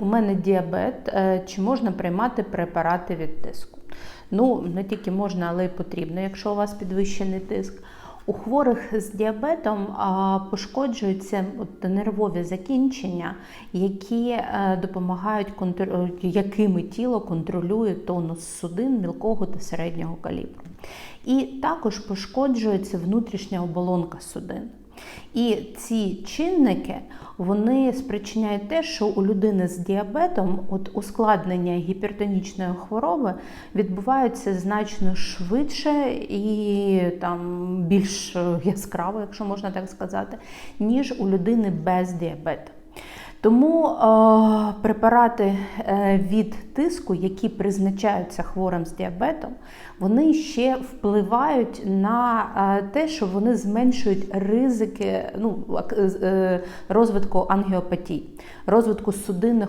у мене діабет, е, чи можна приймати препарати від тиску? Ну, не тільки можна, але й потрібно, якщо у вас підвищений тиск. У хворих з діабетом пошкоджуються от, нервові закінчення, які е, допомагають якими тіло контролює тонус судин мілкого та середнього калібру. І також пошкоджується внутрішня оболонка судин. І ці чинники вони спричиняють те, що у людини з діабетом от ускладнення гіпертонічної хвороби відбуваються значно швидше і там більш яскраво, якщо можна так сказати, ніж у людини без діабету. Тому е, препарати е, від тиску, які призначаються хворим з діабетом, вони ще впливають на е, те, що вони зменшують ризики ну, е, розвитку ангіопатії, розвитку судинних